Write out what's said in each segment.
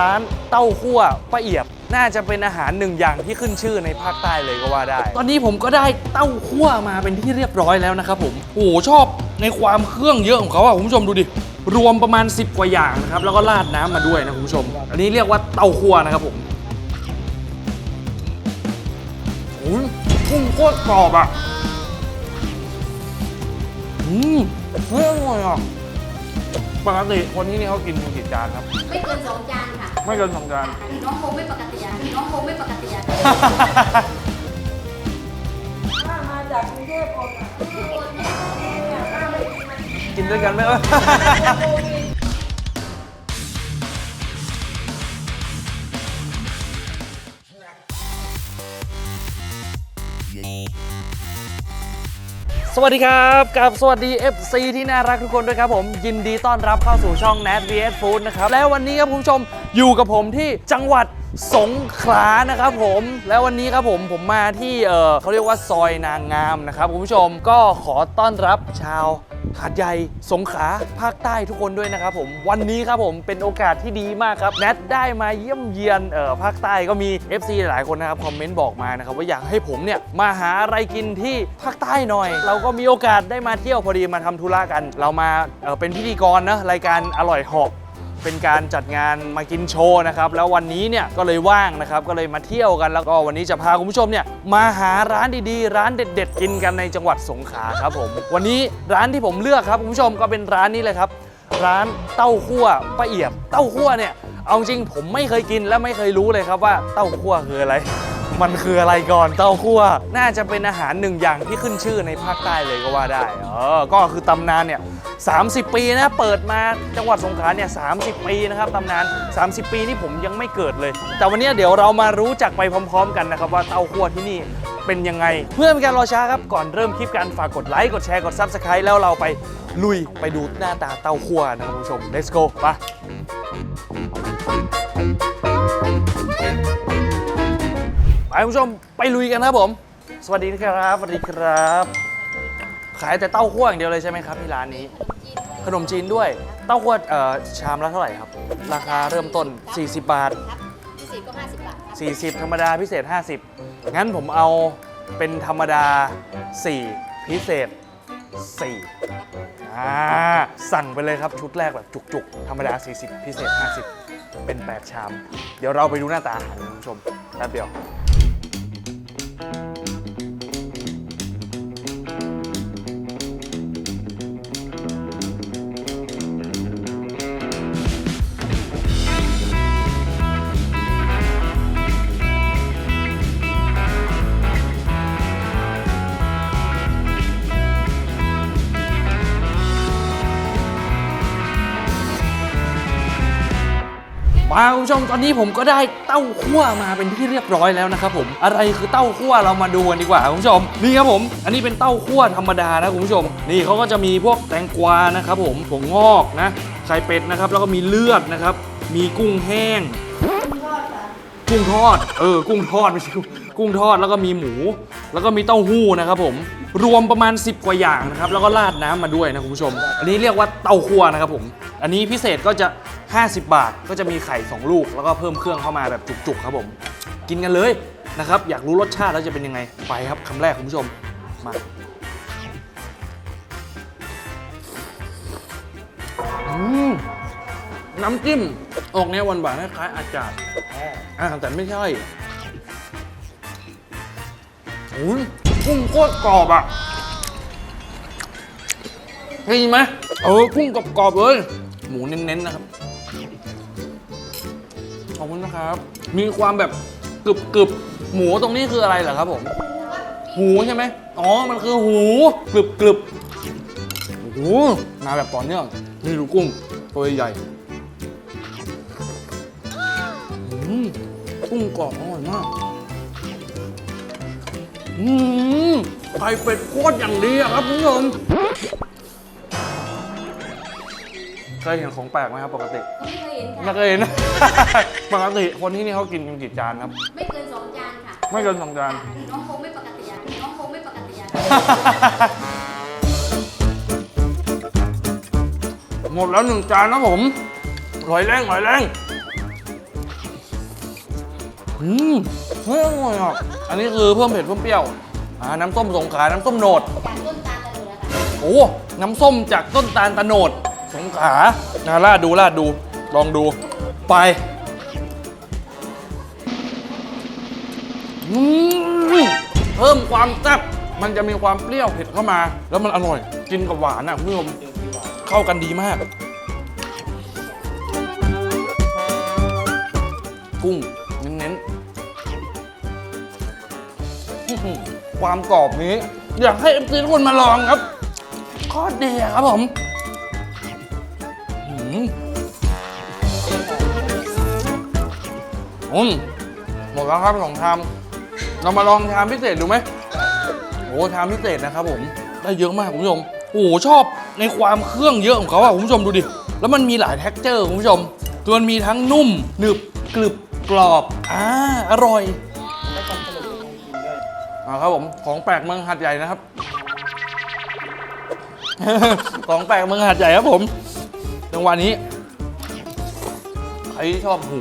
ร้านเต้าคั่วป้าเอียบ น่าจะเป็นอาหารหนึ่งอย่างที่ขึ้นชื่อในภาคใต้เลยก็ว่าได้ ตอนนี้ผมก็ได้เต้าคั่วมาเป็นที่เรียบร้อยแล้วนะครับผมโอ้โหชอบในความเครื่องเยอะของเขาอะคุณผู้ชมดูดิรวมประมาณ 10 กว่าอย่างนะครับแล้วก็ราดน้ำมาด้วยนะคุณผู้ชม อันนี้เรียกว่าเต้าคั่วนะครับผมโอ้ยกุ้งโคตรกรอบอะอืมเฮ้ยอร่อยอะ ปกติคนที่นี่เขากินกันกี่จานครับ ไม่เกินสองจานค่ะไม่เกินสองจาน น้องคงไม่ปกติอะน้องคงไม่ปกติอะถ้ามาจากกรุงเทพอดอะเนี่ยถ้าไม่กินมันกินด้วยกันไหมเออโควิด สวัสดีครับกับสวัสดี FC ที่น่ารักทุกคนด้วยครับผม ยินดีต้อนรับเข้าสู่ช่อง Nat vs Food นะครับ แล้ววันนี้ครับคุณผู้ชมอยู่กับผมที่จังหวัดสงขลานะครับผมแล้ววันนี้ครับผมผมมาที่เออเขาเรียกว่าซอยนางงามนะครับคุณผู้ชมก็ขอต้อนรับชาว หาดใหญ่สงขลาภาคใต้ทุกคนด้วยนะครับผมวันนี้ครับผมเป็นโอกาสที่ดีมากครับแนทได้มาเยี่ยมเยียนเอ่อภาคใต้ก็มี FC หลายคนนะครับคอมเมนต์บอกมานะครับว่าอยากให้ผมเนี่ยมาหาอะไรกินที่ภาคใต้หน่อย เราก็มีโอกาสได้มาเที่ยวพอดีมาทำธุระกัน เรามาเอ่อเป็นพิธีกรนะรายการอร่อยเหอบ เป็นการจัดงานมากินโชว์นะครับแล้ววันนี้เนี่ยก็เลยว่างนะครับก็เลยมาเที่ยวกันแล้วก็วันนี้จะพาคุณผู้ชมเนี่ยมาหาร้านดีๆ ร้านเด็ด ๆ กินกันในจังหวัดสงขลาครับผมวันนี้ร้านที่ผมเลือกครับคุณผู้ชมก็เป็นร้านนี้เลยครับ ร้านเต้าคั่วป้าเอียบเต้าคั่วเนี่ยเอาจริงผมไม่เคยกินและไม่เคยรู้เลยครับว่าเต้าคั่วคืออะไร มันคืออะไรก่อนเต้าคั่ว น่าจะเป็นอาหารหนึ่งอย่างที่ขึ้นชื่อในภาคใต้เลยก็ว่าได้เออก็คือตำนานเนี่ย30 ปีนะเปิดมาจังหวัดสงขลาเนี่ย30 ปีนะครับตำนาน 30 ปีนี่ผมยังไม่เกิดเลย แต่วันนี้เดี๋ยวเรามารู้จักไปพร้อม ๆ กันนะครับว่าเต้าคั่วที่นี่เป็นยังไง เพื่อเป็นการรอช้าครับก่อนเริ่มคลิปกันฝากกดไลค์กดแชร์กด Subscribe แล้วเราไปลุยไปดูหน้าตาเต้าคั่วนะครับคุณผู้ชม let's go ไปไป คุณผู้ชมไปลุยกันครับผม สวัสดีครับสวัสดีครับ ขายแต่เต้าคั่วอย่างเดียวเลยใช่ไหมครับที่ร้านนี้ ขนมจีนด้วย เต้าคั่วเอ่อชามละเท่าไหร่ครับ ราคาเริ่มต้น 40 บาท ครับพิเศษก็50บาทครับ40 ธรรมดาพิเศษ 50 งั้นผมเอาเป็นธรรมดา 4 พิเศษ 4 อ่า สั่งไปเลยครับชุดแรกแบบจุกๆ ธรรมดา 40 พิเศษ 50 เป็น 8 ชาม เดี๋ยวเราไปดูหน้าตาอาหารกันคุณผู้ชมแป๊บเดียว่าคุณผู้ชมตอนนี้ผมก็ได้เต้าคั่วมาเป็นที่เรียบร้อยแล้วนะครับผมอะไรคือเต้าคั่วเรามาดูกันดีกว่าคุณผู้ชมนี่ครับผม อันนี้เป็นเต้าคั่วธรรมดานะคุณผู้ชม นี่เขาก็จะมีพวกแตงกวานะครับผมถั่วงอกนะไข่เป็ดนะครับแล้วก็มีเลือดนะครับ มีกุ้งแห้ง กุ้งทอด เออ กุ้งทอดไม่ใช่กุ้ง กุ้งทอดแล้วก็มีหมู แล้วก็มีเต้าหู้นะครับผมรวมประมาณ 10 กว่าอย่างนะครับแล้วก็ราดน้ำมาด้วยนะคุณผู้ชม อันนี้เรียกว่าเต้าคั่วนะครับผมอันนี้พิเศษก็จะ 50 บาทก็จะมีไข่ 2 ลูก แล้วก็เพิ่มเครื่องเข้ามาแบบจุกๆครับผม กินกันเลยนะครับอยากรู้รสชาติแล้วจะเป็นยังไงไปครับคำแรกคุณผู้ชมมาอืมน้ำจิ้มออกแนวหวานๆคล้ายๆอาจารย์อ่าแต่ไม่ใช่โอ้ยกุ้งโคตรกรอบอะได้ยินไหมเออกุ้งกรอบๆเลย หมูเน้นๆนะครับ ขอบคุณนะครับ มีความแบบกรึบกรึบๆหมูตรงนี้คืออะไรเหรอครับผม หูใช่ไหมอ๋อ มันคือหูกรึบกรึบโอ้โหมาแบบต่อเนื่องนี่ดูกุ้งตัวใหญ่ๆอืมกุ้งกรอบอร่อยมาก อืมไข่เป็ดโคตรอย่างดีอะครับคุณผู้ชมเคยเห็นของแปลกไหมครับปกติไม่เคยเห็นไม่ค่ะ เคยเห็น ปกติคนที่นี่เขากินกันกี่จานครับ ไม่เกินสองจานค่ะไม่เกินสองจานน้องคงไม่ปกติอะน้องคงไม่ปกติอะหมดแล้วหนึ่งจานนะผมหอยแรงหอยแรงอืมเฮ้ยอร่อยอะ อันนี้คือเพิ่มเผ็ดเพิ่มเปรี้ยวอ่าน้ำส้มสงขลาน้ำส้มโหนด จากต้นตาลตะโนดนะคะโอ้น้ำส้มจากต้นตาลตะโหนด สงขลานาลาดดูลาดดู ลองดู ไปอืมเพิ่มความแซ่บมันจะมีความเปรี้ยวเผ็ดเข้ามา แล้วมันอร่อย กินกับหวานอะคุณผู้ชมเข้ากันดีมาก กุ้ง ความกรอบนี้ อยากให้เอฟซีทุกคนมาลองครับโคตรดีอะครับผมอื้อหืมหมดแล้วครับสองชามเรามาลองชามพิเศษดูไหมโอ้ชามพิเศษนะครับผมได้เยอะมากคุณผู้ชมโอ้โหชอบในความเครื่องเยอะของเขาอะคุณผู้ชมดูดิ แล้วมันมีหลายแท็กเจอร์คุณผู้ชม คือมันมีทั้งนุ่มหนึบกรึบกรอบอ่าอร่อย อ่าครับผมของแปลกเมืองหัดใหญ่นะครับ ของแปลกเมืองหัดใหญ่ครับผมจังหวะนี้ใครที่ชอบหู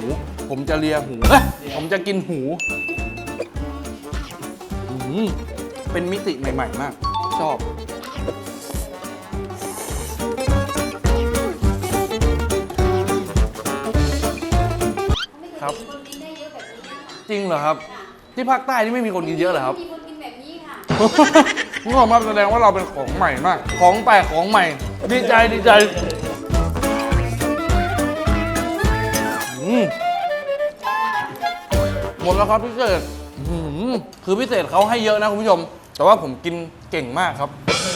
ผมจะเลียหูเอ้ยผมจะกินหูอืมเป็นมิติใหม่ ๆ มาก ชอบ ครับ จริงเหรอครับ ที่ภาคใต้นี่ไม่มีคนกินเยอะเหรอครับ มีคน กินแบบนี้ค่ะนี่ผมมาแสดงว่าเราเป็นของใหม่มาก ของแปลกของใหม่ ดีใจดีใจอืมหมดแล้วครับพิเศษอื้อหือคือพิเศษเขาให้เยอะนะคุณผู้ชม แต่ว่าผมกินเก่งมากครับ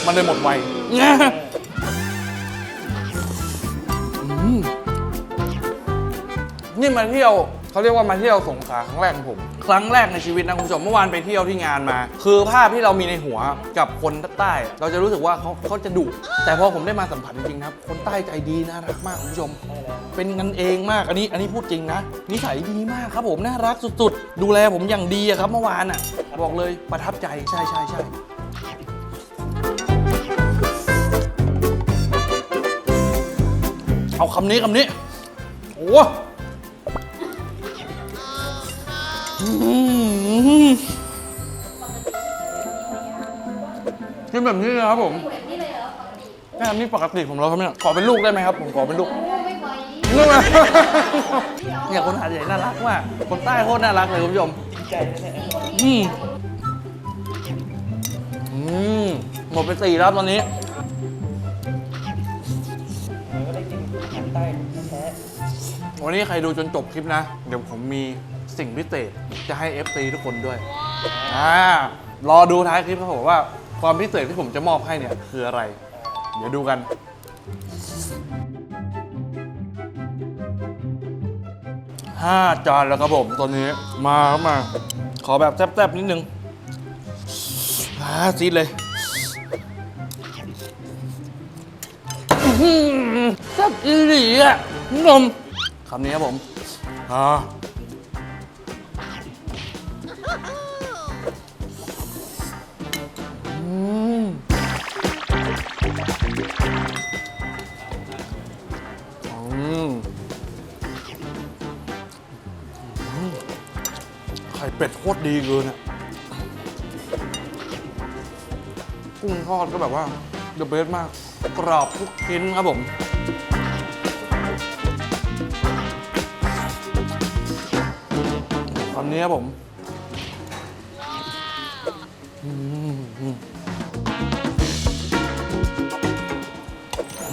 มันเลยหมดไวอืมนี่มาเที่ยว เขาเรียกว่ามาเที่ยวสงขลาครั้งแรกของผม ครั้งแรกในชีวิตนะคุณผู้ชมเมื่อวานไปเที่ยวที่งานมา คือภาพที่เรามีในหัวกับคนใต้ เราจะรู้สึกว่าเขาเขาจะดุแต่พอผมได้มาสัมผัสจริงๆนะครับคนใต้ใจดีน่ารักมากคุณผู้ชม เป็นกันเองมากอันนี้อันนี้พูดจริงนะนิสัยดีมากครับผมน่ารักสุดๆ ดูแลผมอย่างดีอะครับเมื่อวานอะบอกเลยประทับใจใช่ใช่ใช่เอาคำนี้คำนี้ โอ้ กินแบบนี้เลยครับผมแบบนี้เลยเหรอปกติแม่นี่ปกติผมเราครับเนี่ยขอเป็นลูกได้ไหมครับ ผมขอเป็นลูกโอ้ไหวนี่มาเนี่ยคนหาดใหญ่น่ารักมาก คนใต้โคตรน่ารักเลยคุณผู้ชมอืมอืมหมดไปสี่แล้วตอนนี้วันนี้ใครดูจนจบคลิปนะ เดี๋ยวผมมี สิ่งพิเศษจะให้ FC ทุกคนด้วยอ่ารอดูท้ายคลิปครับผมว่า ความพิเศษที่ผมจะมอบให้เนี่ยคืออะไร เดี๋ยวดูกัน ห้าจานแล้วครับผมตอนนี้มาครับมา ขอแบบแซ่บๆนิดนึงอ่าซีดเลยอื้อหือแซ่บอีหลีอะคุณผู้ชมคำนี้ครับผมอ่า มอืมไข่เป็ดโคตรดีเกินอะกุ้งทอดก็แบบว่าเดอะเบสมาก กรอบทุกชิ้นครับผมคำนี้ครับผม อืม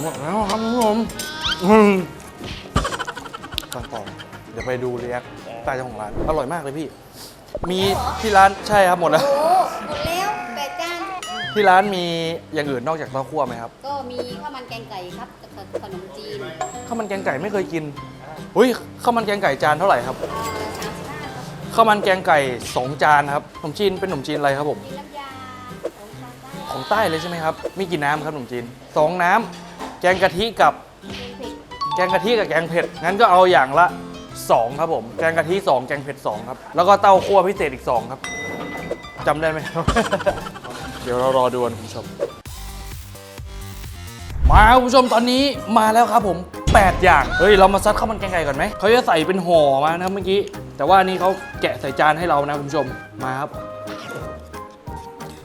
หมดแล้วครับคุณผู้ชมอืมกันต่อเดี๋ยวไปดูเรียกใต้เจ้าของร้าน อร่อยมากเลยพี่ มีที่ร้านใช่ครับหมดแล้ว โอ้หมดแล้วแปดจาน ที่ร้านมีอย่างอื่นนอกจากเต้าคั่วไหมครับก็มีข้าวมันแกงไก่ครับกับขนมจีนข้าวมันแกงไก่ไม่เคยกินอุ้ยข้าวมันแกงไก่จานเท่าไหร่ครับสามสิบห้าครับข้าวมันแกงไก่สองจานครับขนมจีนเป็นขนมจีนอะไรครับผม มีน้ำยาของทางใต้ของใต้เลยใช่ไหมครับ มีกี่น้ำครับขนมจีนสองน้ำ แกงกะทิกับเผ็ดแกงกะทิกับแกงเผ็ด งั้นก็เอาอย่างละ 2 ครับผม แกงกะทิ2แกงเผ็ด2ครับ แล้วก็เต้าคั่วพิเศษอีก 2 ครับจำได้ไหมครับ เดี๋ยวเรารอดูกันคุณผู้ชม มาคุณผู้ชมตอนนี้มาแล้วครับผม 8 อย่าง เฮ้ย เรามาซัดข้าวมันแกงไก่ก่อนไหม เขาจะใส่เป็นห่อมานะครับเมื่อกี้ แต่ว่าอันนี้เขาแกะใส่จานให้เรานะคุณผู้ชม มาครับ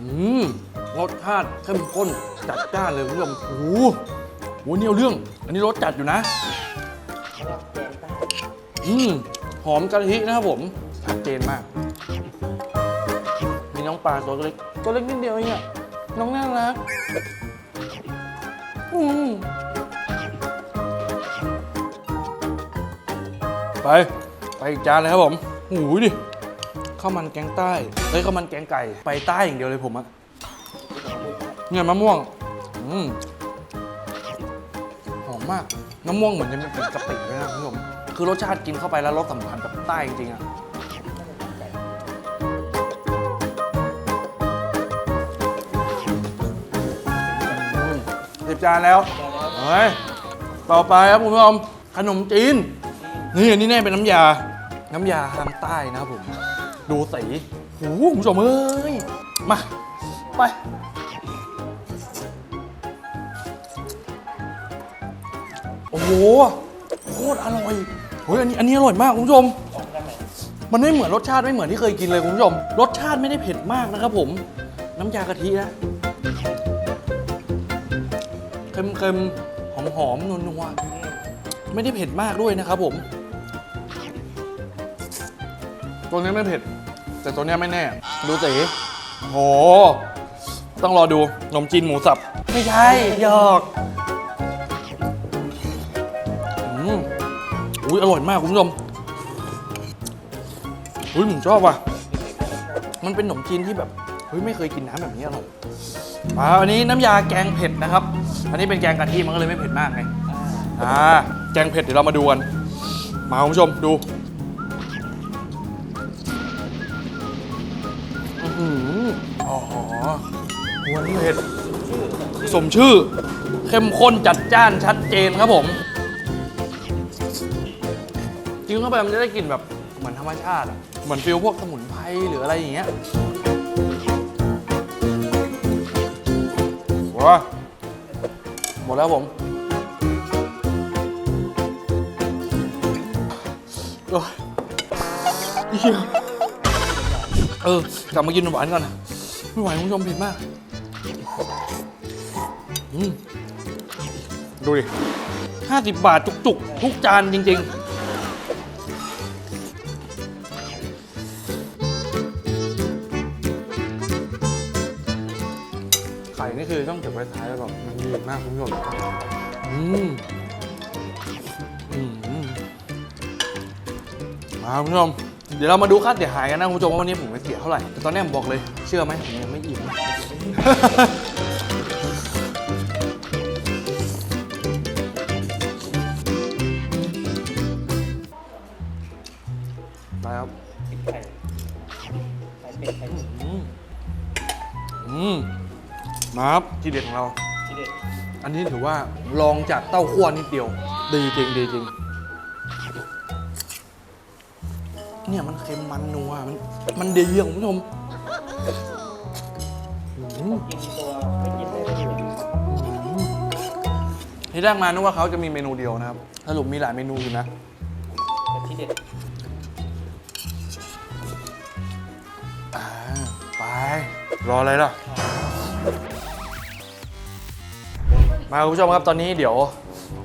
อืมรสชาติเข้มข้นจัดจ้านเลยคุณผู้ชมโอ้ โหโหเนี่ยเรื่อง อันนี้รสจัดอยู่นะอืมหอมกะทินะครับผมชัดเจนมาก มีน้องปลาตัวเล็กตัวเล็กนิดเดียวเองอะน้องน่ารักอืมไป ไปอีกจานเลยครับผมโอ้โหดิข้าวมันแกงใต้เฮ้ยข้าวมันแกงไก่ ไปใต้อย่างเดียวเลยผมอะเนี่ยมะม่วง อืมหอ มมาก น้ำม่วงเหมือนจะมีกลิ่นกะปิด้วยนะคุณผู้ชมคือรสชาติกินเข้าไปแล้วรสสัมผัสกับใต้จริงๆอะอืมสิบจานแล้วเฮ้ยต่อไปครับคุณผู้ชมขนมจีน นี่อันนี้แน่เป็นน้ำยา น้ำยาทางใต้นะครับผม ดูสีโอ้โหคุณผู้ชมเอ้ย มา ไป โหโคตรอร่อยเฮ้ยอันนี้อันนี้อร่อยมากคุณผู้ชม มันไม่เหมือนรสชาติไม่เหมือนที่เคยกินเลยคุณผู้ชม รสชาติไม่ได้เผ็ดมากนะครับผม น้ำยากะทินะเค็มๆหอมๆนัวๆไม่ได้เผ็ดมากด้วยนะครับผม ตัวนี้ไม่เผ็ด แต่ตัวนี้ไม่แน่ ดูสิโห ต้องรอดูนมจีนหมูสับ ไม่ใช่หยอก อุ้ยอร่อยมากคุณผู้ชมอุ้ยผมชอบว่ะ มันเป็นขนมจีนที่แบบเฮ้ยไม่เคยกินน้ำแบบนี้อร่อยมาอันนี้น้ำยาแกงเผ็ดนะครับ อันนี้เป็นแกงกะทิมันก็เลยไม่เผ็ดมากไงอ่าแกงเผ็ดเดี๋ยวเรามาดูกัน มาคุณผู้ชมดูอืออ๋อหัวนี่เผ็ดสมชื่อ เข้มข้นจัดจ้านชัดเจนครับผม นเข้าไปมันจะได้กลิ่นแบบเหมือนธรรมชาติอะเหมือนฟิลพวกสมุนไพรหรืออะไรอย่างเงี้ยว้าหมดแล้วผมโอ้ยเหี้ยเออกลับมากินหวานก่อนนะไม่ไหวคุณผู้ชมเผ็ดมากอืมดูดิ 50 บาทจุกๆ ทุกจานจริง ๆ ข่นี่คือต้องเก็บไว้ท้ายแล้วก็มันดีมากคุณผู้ชมอืมอืมมาคุณผู้ชมเดี๋ยวเรามาดูค่าเสียหายกันนะคุณผู้ชมว่าวันนี้ผมไปเสียเท่าไหร่แต่ตอนนี้ผมบอกเลย เชื่อไหมผมยังไม่อิ่ม ครับทีเด็ดของเรา ที่เด็ดอันนี้ถือว่าลองจากเต้าขั้วนิดเดียว ดีจริงดีจริง เนี่ยมันเค็มมันนัวมันมันดีอะคุณผู้ชมอืมกินตัวไม่กินได้ไม่อยู่ที่แรกมานึกว่าเขาจะมีเมนูเดียวนะครับสรุปมีหลายเมนูอยู่นะ แต่ที่เด็ดอ่าไป รออะไรล่ะ มาคุณผู้ชมครับตอนนี้เดี๋ยว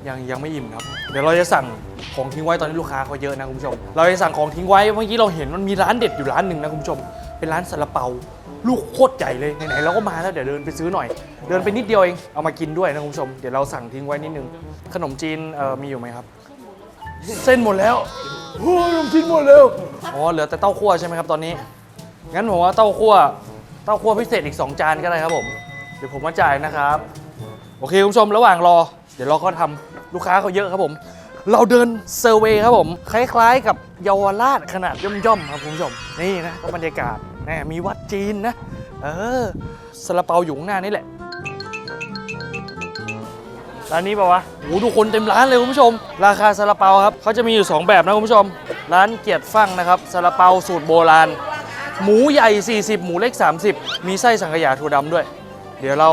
ยังยังไม่อิ่มครับ เดี๋ยวเราจะสั่งของทิ้งไว้ตอนนี้ลูกค้าเขาเยอะนะคุณผู้ชม เราจะสั่งของทิ้งไว้เมื่อกี้เราเห็นมันมีร้านเด็ดอยู่ร้านหนึ่งนะคุณผู้ชม เป็นร้านซาลาเปา ลูกโคตรใหญ่เลยไหนๆเราก็มาแล้วเดี๋ยวเดินไปซื้อหน่อย เดินไปนิดเดียวเองเอามากินด้วยนะคุณผู้ชมเดี๋ยวเราสั่งทิ้งไว้นิดนึงขนมจีนเอ่อมีอยู่ไหมครับ เส้นหมดแล้วโอ้ยขนมจีนหมดแล้วอ๋อเหลือแต่เต้าคั่วใช่ไหมครับตอนนี้งั้นผมว่าเต้าคั่วเต้าคั่วพิเศษอีก 2 จานก็ได้ครับผมเดี๋ยวผมมาจ่ายนะครับ โอเคคุณผู้ชมระหว่างรอ เดี๋ยวเราก็ทำลูกค้าเขาเยอะครับผม เราเดินเซอร์เวย์ครับผม คล้ายๆ กับเยาวราชขนาดย่อมๆครับคุณผู้ชม นี่นะก็บรรยากาศแหมมีวัดจีนนะ เออซาลาเปาอยู่ข้างหน้านี่แหละร้านนี้ป่าวะโอ้โหดูคนเต็มร้านเลยคุณผู้ชม ราคาซาลาเปาครับเขาจะมีอยู่ 2 แบบนะคุณผู้ชม ร้านเกียรติฟั่งนะครับซาลาเปาสูตรโบราณ หมูใหญ่ 40 หมูเล็ก 30 มีไส้สังขยาถั่วดำด้วย เดี๋ยวเรา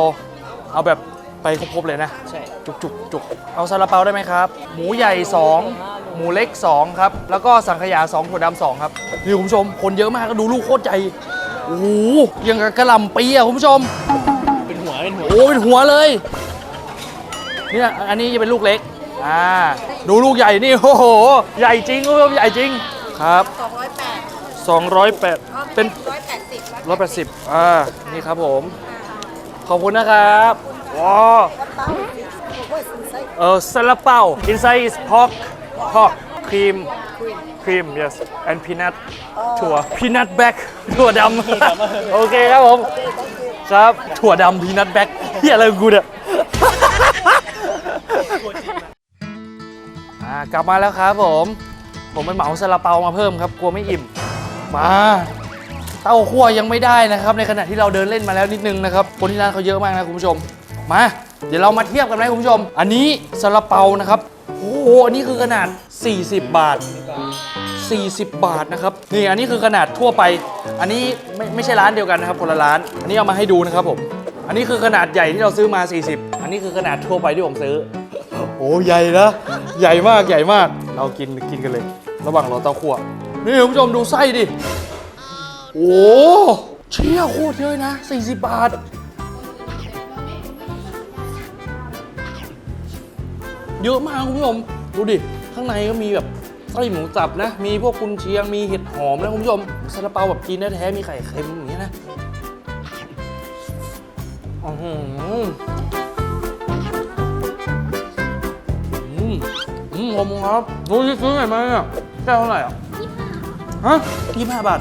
เอาแบบ ไปครบๆเลยนะ ใช่ จุกจุกจุกเอาซาลาเปาได้ไหมครับ หมูใหญ่ 2หหมูเล็ก 2 ครับ แล้วก็สังขยา 2 ถั่วดำ2ครับ นี่คุณผู้ชม คนเยอะมากก็ดูลูกโคตรใหญ่ โอ้โหยังกับกระหล่ำปีอะคุณผู้ชม เป็นหัว เป็นหัว โอ้เป็นหัวเลยเนี่ยอันนี้จะเป็นลูกเล็ก อ่า ดูลูกใหญ่นี่ โอ้โห ใหญ่จริงคุณผู้ชมใหญ่จริง ครับ 208 เป็น 180อ่า นี่ครับผม ขอบคุณนะครับ ว้าวเออซาลาเปา inside is pork pork cream cream yes and peanut ถั่ว peanut back ถั่วดำ โอเคครับผม ครับ ถั่วดำ peanut back เฮียอะไรกูเนี่ย อ่ากลับมาแล้วครับผม ผมไปเหมาซาลาเปามาเพิ่มครับ กลัวไม่อิ่ม มา เต้าคั่วยังไม่ได้นะครับ ในขณะที่เราเดินเล่นมาแล้วนิดนึงนะครับ คนที่ร้านเขาเยอะมากนะคุณผู้ชม มา เดี๋ยวเรามาเทียบกันไหมคุณผู้ชม อันนี้ซาลาเปานะครับโอ้โหอันนี้คือขนาด 40 บาท 40 บาทนะครับนี่อันนี้คือขนาดทั่วไป อันนี้ไม่ไม่ใช่ร้านเดียวกันนะครับคนละร้าน อันนี้เอามาให้ดูนะครับผม อันนี้คือขนาดใหญ่ที่เราซื้อมา 40 อันนี้คือขนาดทั่วไปที่ผมซื้อ โอ้ใหญ่นะใหญ่มากใหญ่มาก เรากินกินกันเลย ระหว่างรอเต้าคั่วนี่คุณผู้ชมดูไส้ดิโอ้เชี่ยโคตรเยอะนะ 40 บาท เยอะมากคุณผู้ชมดูดิ ข้างในก็มีแบบไส้หมูสับนะ มีพวกกุนเชียง มีเห็ดหอมนะคุณผู้ชมซาลาเปาแบบจีนแท้ๆมีไข่เค็มอย่างเงี้ยนะอื้อหืออืมอืมผมครับรู้ที่ซื้อไหนมาเนี่ยแค่เท่าไหร่อะฮะยี่ห้าบาท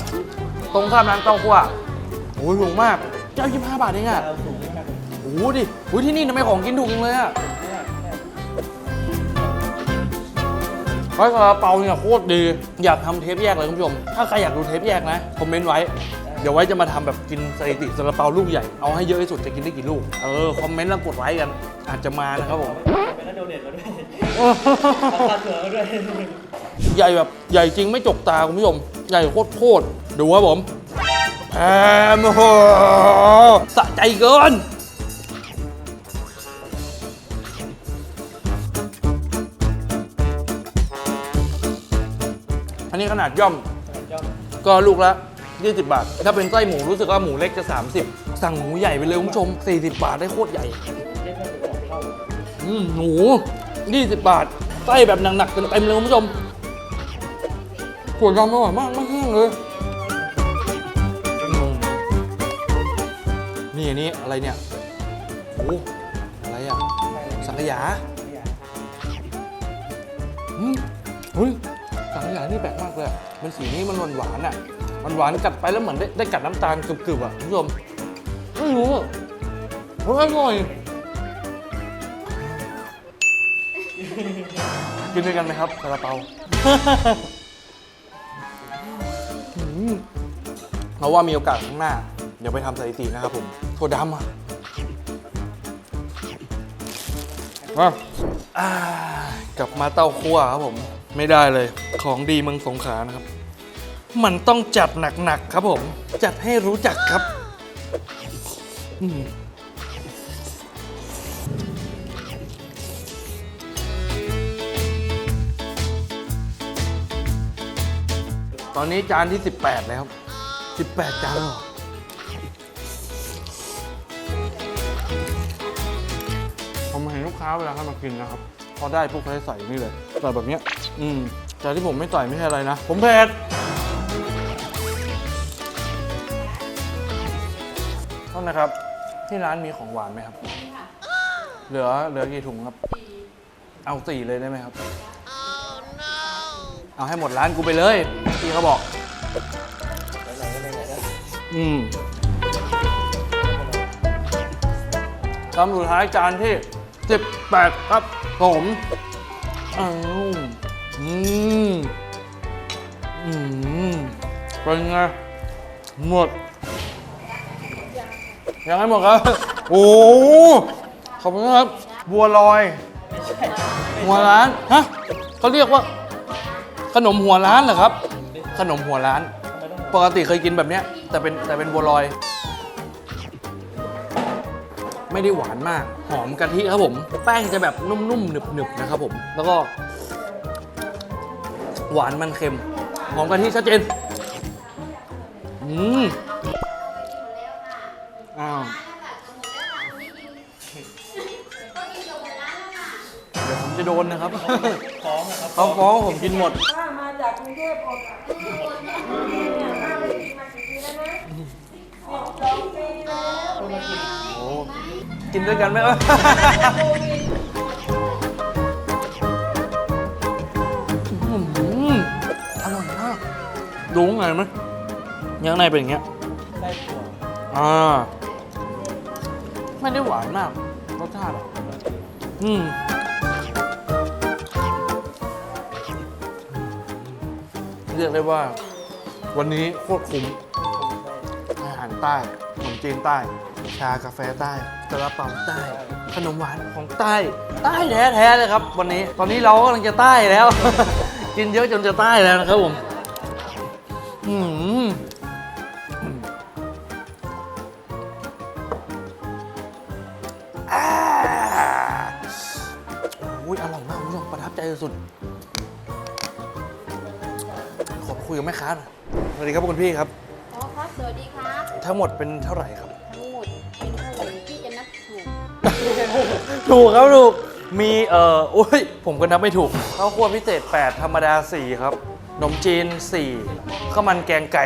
ตรงข้ามร้านเต้าคั่วโอ้ยถูกมากเจ้ายี่ห้าบาทเองอะเราสูงมากโอ้โหดิโอ้ยที่นี่ทำไมของกินถูกจังเลยอะ ไอ้ซาลาเปาเนี่ยโคตรดี อยากทำเทปแยกเลยคุณผู้ชม ถ้าใครอยากดูเทปแยกนะคอมเมนต์ไว้ เดี๋ยวไว้จะมาทำแบบกินสถิติซาลาเปาลูกใหญ่ เอาให้เยอะที่สุดจะกินได้กี่ลูก เออคอมเมนต์แล้วกดไลค์กัน อาจจะมานะครับผม เป็นแล้วโดเนทมาด้วยเอาค่าตัวมาด้วยใหญ่แบบใหญ่จริงไม่จกตาคุณผู้ชม ใหญ่โคตรโคตรดูครับผมแพมโอ้โหสะใจเกิน ขนาดย่อมย่อม ก็ลูกละ 20 บาท ถ้าเป็นไส้หมูรู้สึกว่าหมูเล็กจะ 30 สั่งหมูใหญ่ไปเลยคุณผู้ชม 40 บาทได้โคตรใหญ่เรียกว่าเป็นของเข้าอืมหมู20 บาท ไส้แบบหนักๆเต็มๆเลยคุณผู้ชมขวดดำอร่อยมากไม่แห้งเลยอืมนี่อันนี้อะไรเนี่ยโอ้อะไรอะ สังขยาอืมเฮ้ยสัง ขยานี่แปลกมากเลย มันสีนี้มันหวานหวานอะ มันหวานกัดไปแล้วเหมือนได้ได้กัดน้ำตาลกรึบๆอะคุณผู้ชมไม่รู้อะเฮ้ยอร่อยกินด้วยกันไหมครับซาลาเปาอืมเราว่ามีโอกาสข้างหน้า เดี๋ยวไปทำสถิตินะครับผมถั่วดำอะ มาอ่ากลับมาเต้าคั่วครับผม ไม่ได้เลย ของดีเมืองสงขลานะครับ มันต้องจัดหนักๆครับผม จัดให้รู้จักครับอืมตอนนี้จานที่ 18 แล้ว 18 จานแล้ว ค้าเวลาเขามากินนะครับ พอได้พวกเขาจะใส่นี่เลยใส่แบบเนี้ยอืมแต่ที่ผมไม่ใส่ไม่ใช่อะไรนะ ผมเผ็ดโทษนะครับ ที่ร้านมีของหวานไหมครับ เหลือเหลือกี่ถุงครับ เอาสี่เลยได้ไหมครับ เอาให้หมดร้านกูไปเลยพี่เขาบอกไหนๆก็ไหนๆแล้วอืมคำสุดท้ายจานที่ 18ครับผมอ้าวอืมอืมเป็นไงหมด ยังไม่หมดครับ โอ้โหขอบคุณครับ บัวลอย หัวร้านฮะเขาเรียกว่า ขนมหัวร้านเหรอครับ ขนมหัวร้าน ปกติเคยกินแบบเนี้ย แต่เป็นแต่เป็นบัวลอย ไม่ได้หวานมาก หอมกะทิครับผม แป้งจะแบบนุ่มๆหนึบๆนะครับผม แล้วก็ หวานมันเค็ม หอมกะทิชัดเจน อืมอ้าวเดี๋ยวผมจะโดนนะครับฟ้องนะครับเขาฟ้องผมกินหมด ป้ามาจากกรุงเทพออกเนี่ยป้าไปมากี่ปีแล้วนะออกสองปีแล้วโอ้ กินด้วยกันไหมเอ่ยโควิดอื้อหืออร่อยมากดูข้างในไหมยังในเป็นอย่างเงี้ยได้ถั่วอ่าไม่ได้หวานมากรสชาติอะอืมเรียกได้ว่า วันนี้โคตรคุ้มอาหารใต้ขนมจีนใต้ ชากาแฟใต้กระเป๋าใต้ ขนมหวานของใต้ ใต้แท้ๆเลยครับ วันนี้ ตอนนี้เรากำลังจะใต้แล้ว กินเยอะจนจะใต้แล้วนะครับผมอืมอ่าโอ้ยอร่อยมากคุณผู้ชมประทับใจสุดๆขอคุยกับแม่ค้าหน่อยสวัสดีครับคุณพี่ครับ อ๋อครับสวัสดีครับ ทั้งหมดเป็นเท่าไหร่ครับ ถูกครับถูก มีเอ่อโอ้ยผมก็นับไม่ถูกข้าวคั่วพิเศษ 8 ธรรมดา 4 ครับขนมจีน 4ข้าวมันแกงไก่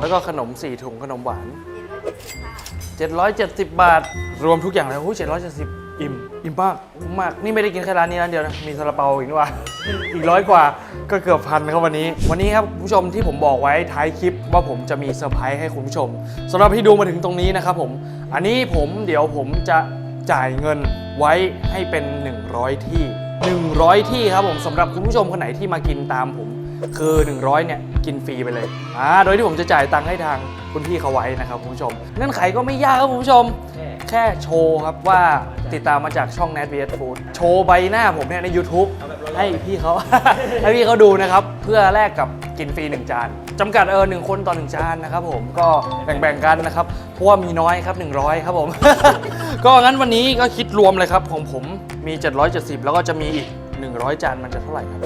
แล้วก็ขนม 4 ถุงขนมหวาน 770 บาท รวมทุกอย่างแล้วโอ้ย770 อิ่ม อิ่มมากคุ้มมาก นี่ไม่ได้กินแค่ร้านนี้ร้านเดียวนะ มีซาลาเปาอีกด้วย อีกร้อยกว่า ก็เกือบพันครับวันนี้ วันนี้ครับคุณผู้ชมที่ผมบอกไว้ท้ายคลิปว่าผมจะมีเซอร์ไพรส์ให้คุณผู้ชมสำหรับที่ดูมาถึงตรงนี้นะครับผม อันนี้ผมเดี๋ยวผมจะ จ่ายเงินไว้ให้เป็น 100 ที่ 100 ที่ครับผมสำหรับคุณผู้ชมคนไหนที่มากินตามผม คือ 100 เนี่ย กินฟรีไปเลยอ่าโดยที่ผมจะจ่ายตังค์ให้ทางคุณพี่เขาไว้นะครับคุณผู้ชมเงื่อนไขก็ไม่ยากครับคุณผู้ชม แค่แค่โชว์ครับว่าติดตามมาจากช่อง Net vs Food โชว์ใบหน้าผมเนี่ยใน YouTube ให้พี่เขา ให้พี่เขาดูนะครับ เพื่อแลกกับกินฟรี1จาน จำกัดเออหนึ่งคนต่อ1จานนะครับผมก็แบ่งๆกันนะครับเพราะว่ามีน้อยครับ 100 ครับผม ก็งั้นวันนี้ก็คิดรวมเลยครับของผมมี 770 แล้วก็จะมีอีก 100 จานมันจะเท่าไหร่ครับ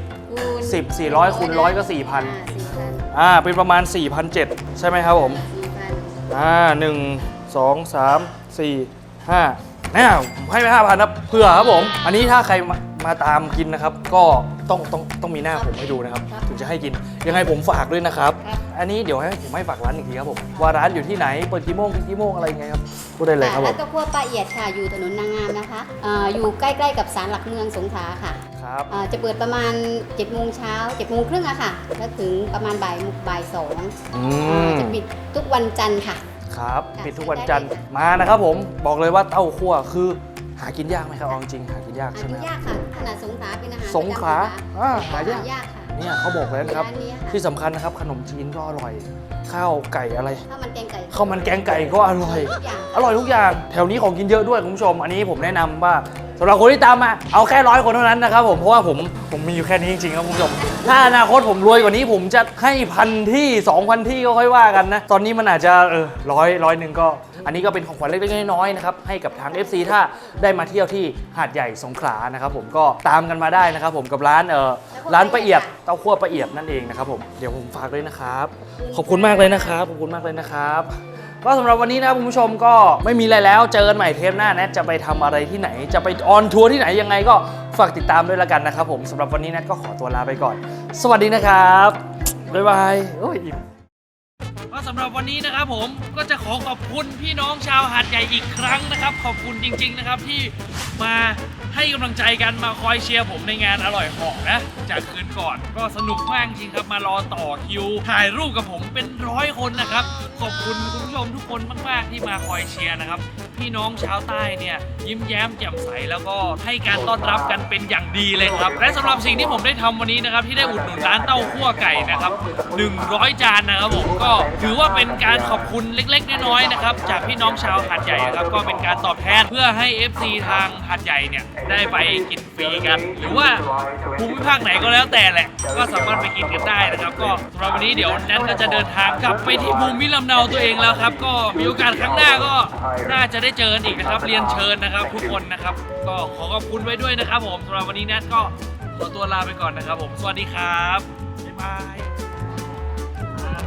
40 คูณสิบสี่ร้อยคูณร้อยก็4,000สี่พันอ่าเป็นประมาณ 4,700 ใช่ไหมครับผม สี่พันอ่าหนึ่งสองสามสี่ห้าเนี่ยผมให้ไปห้าพันครับเผื่อครับผม อันนี้ถ้าใครมา มาตามกินนะครับ ก็ต้องต้องต้องมีหน้าผมให้ดูนะครับ ถึงจะให้กิน ยังไงผมฝากด้วยนะครับ อันนี้เดี๋ยวให้ผมให้ฝากร้านอีกทีครับผมว่าร้านอยู่ที่ไหนเปิดกี่โมงถึงกี่โมงอะไรยังไงครับพูดได้เลยครับผร้านมเต้าคั่วป้าเอียดค่ะ อยู่ถนนนางงามนะคะเอ่ออยู่ใกล้ๆกับศาลหลักเมืองสงขลาค่ะครับ เอ่อจะเปิดประมาณ7จ็ดโมงเช้าเจ็ดโมงครึ่งอะค่ะแล้วถึงประมาณบ่ายบ่ายสองอืเอ่อมจะปิดทุกวันจันทร์ค่ะ ครับค่ะปิดทุกวันจันทร์มานะครับผมบอกเลยว่าเต้าคั่วคือ หากินยากไหมครับเอาจริงๆหากินยากหาใช่ไหมกินครับ ยากค่ะขนาดสงขลาเป็นอาหารสงขลาประจำอ่าสงขลหายาก ยากค่ะเนี่ยเขาบอกเลยนะครับ ร้านนี้ค่ะที่สำคัญนะครับ ขนมจีนก็อร่อย ข้าวไก่อะไรข้าวมันแกงไก่ข้าวมันแกงไก่ก็อร่อย ทุกอย่าง อร่อยทุกอย่าง แถวนี้ของกินเยอะด้วยคุณผู้ชม อันนี้ผมแนะนำว่าสำหรับคนที่ตามมาเอาแค่ร้อยคนเท่านั้นนะครับผมเพราะว่าผมผมมีอยู่แค่นี้จริงๆครับคุณผู้ชมถ้าอนาคตผมรวยกว่านี้ผมจะให้พันที่สองพันที่ก็ค่อยว่ากันนะตอนนี้มันอาจจะเออร้อยร้อยหนึ่งก็ อันนี้ก็เป็นของขวัญเล็กๆน้อยๆนะครับให้กับทาง FC ถ้าได้มาเที่ยวที่หาดใหญ่สงขลานะครับผมก็ตามกันมาได้นะครับผมกับร้านเออร้านประเอียดเต้าคั่วประเอียดนั่นเองนะครับผมเดี๋ยวผมฝากด้วยนะครับ ขอบคุณมากเลยนะครับขอบคุณมากเลยนะครับ ก็สำหรับวันนี้นะครับคุณผู้ชมก็ไม่มีอะไรแล้วเจอกันใหม่เทปหน้าแนทจะไปทำอะไรที่ไหน จะไปออนทัวร์ที่ไหนยังไงก็ฝากติดตามด้วยละกันนะครับผมสำหรับวันนี้แนทก็ขอตัวลาไปก่อน สวัสดีนะครับบ๊ายบายโอ้ยอิ่มก็สำหรับวันนี้นะครับผมก็จะขอขอบคุณพี่น้องชาวหาดใหญ่อีกครั้งนะครับ ขอบคุณจริง ๆนะครับที่มา ให้กำลังใจกันมาคอยเชียร์ผมในงานอร่อยหอกนะ จากคืนก่อนก็สนุกมากจริงครับมารอต่อคิว ถ่ายรูปกับผมเป็นร้อยคนนะครับขอบคุณคุณผู้ชมทุกคนมาก ๆ ที่มาคอยเชียร์นะครับ พี่น้องชาวใต้เนี่ย ยิ้มแย้มแจ่มใสแล้วก็ให้การต้อนรับกันเป็นอย่างดีเลยครับ และสำหรับสิ่งที่ผมได้ทำวันนี้นะครับ ที่ได้อุดหนุนร้านเต้าคั่วไก่นะครับ 100 จานนะครับผมก็ถือว่าเป็นการขอบคุณเล็ก ๆ น้อย ๆ นะครับ จากพี่น้องชาวหาดใหญ่นะครับก็เป็นการตอบแทนเพื่อให้ FC ทางหาดใหญ่เนี่ย ได้ไปกินฟรีกัน หรือว่าภูมิภาคไหนก็แล้วแต่แหละ ก็สามารถไปกินกันได้นะครับ ก็สำหรับวันนี้เดี๋ยวแนทก็จะเดินทางกลับไปที่ภูมิลำเนาตัวเองแล้วครับ ก็มีโอกาสครั้งหน้าก็น่าจะได้เจอกันอีกนะครับ เรียนเชิญนะครับทุกคนนะครับ ก็ขอขอบคุณไว้ด้วยนะครับ ผมสำหรับวันนี้แนทก็ขอตัวลาไปก่อนนะครับ ผมสวัสดีครับบ๊ายบาย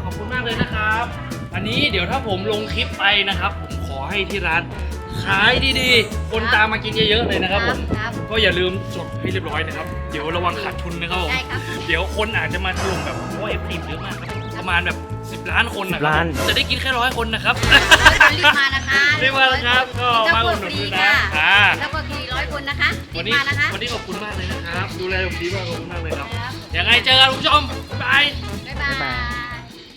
ขอบคุณมากเลยนะครับ อันนี้เดี๋ยวถ้าผมลงคลิปไปนะครับ ผมขอให้ที่ร้าน ขายดีๆ คนตามมากินเยอะๆเลยนะครับผมครับ ก็อย่าลืมจดให้เรียบร้อยนะครับ เดี๋ยวระวังขาดทุนนะครับผมได้ครับ เดี๋ยวคนอาจจะมาถล่มแบบโอ้เอฟซีเยอะมากครับประมาณแบบ 10 ล้านคนนะครั10ล้าน จะได้กินแค่ร้อยคนนะครับรีบมานะคะรีบมานะครับก็มาอุดหนุนด้วยนะอ่า แล้วก็กี่ร้อยคนนะคะรีวันบนี้มานะคะ วันนี้ขอบคุณมากเลยนะครับ ดูแลผมดีมากขอบคุณมากเลยครับครับ ยังไงเจอกันคุณผู้ชมบ๊ายบาย บ๊ายบาย